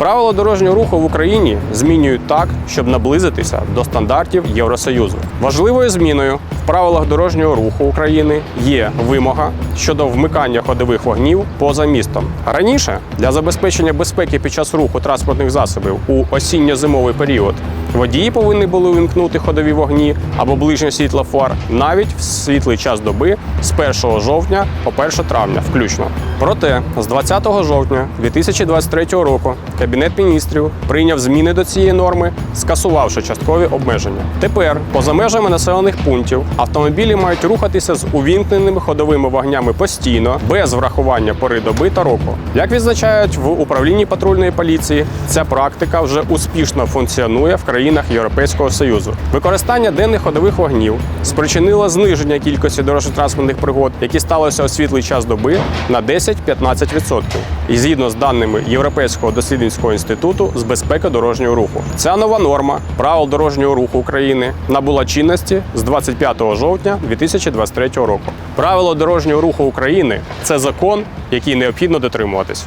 Правила дорожнього руху в Україні змінюють так, щоб наблизитися до стандартів Євросоюзу. Важливою зміною в правилах дорожнього руху України є вимога щодо вмикання ходових вогнів поза містом. Раніше для забезпечення безпеки під час руху транспортних засобів у осінньо-зимовий період водії повинні були вимкнути ходові вогні або ближнє світло фар навіть в світлий час доби з 1 жовтня по 1 травня включно. Проте з 20 жовтня 2023 року Кабінет міністрів прийняв зміни до цієї норми, скасувавши часткові обмеження. Тепер, поза межами населених пунктів, автомобілі мають рухатися з увімкненими ходовими вогнями постійно, без врахування пори доби та року. Як відзначають в управлінні патрульної поліції, ця практика вже успішно функціонує в країнах Європейського союзу. Використання денних ходових вогнів спричинило зниження кількості дорожньо-транспортних пригод, які сталося у світлий час доби на 10-15%. І згідно з даними Європейського дослідницького інституту з безпеки дорожнього руху, ця нова норма правил дорожнього руху України набула чинності з 25 жовтня 2023 року. Правила дорожнього руху України це закон, який необхідно дотримуватись.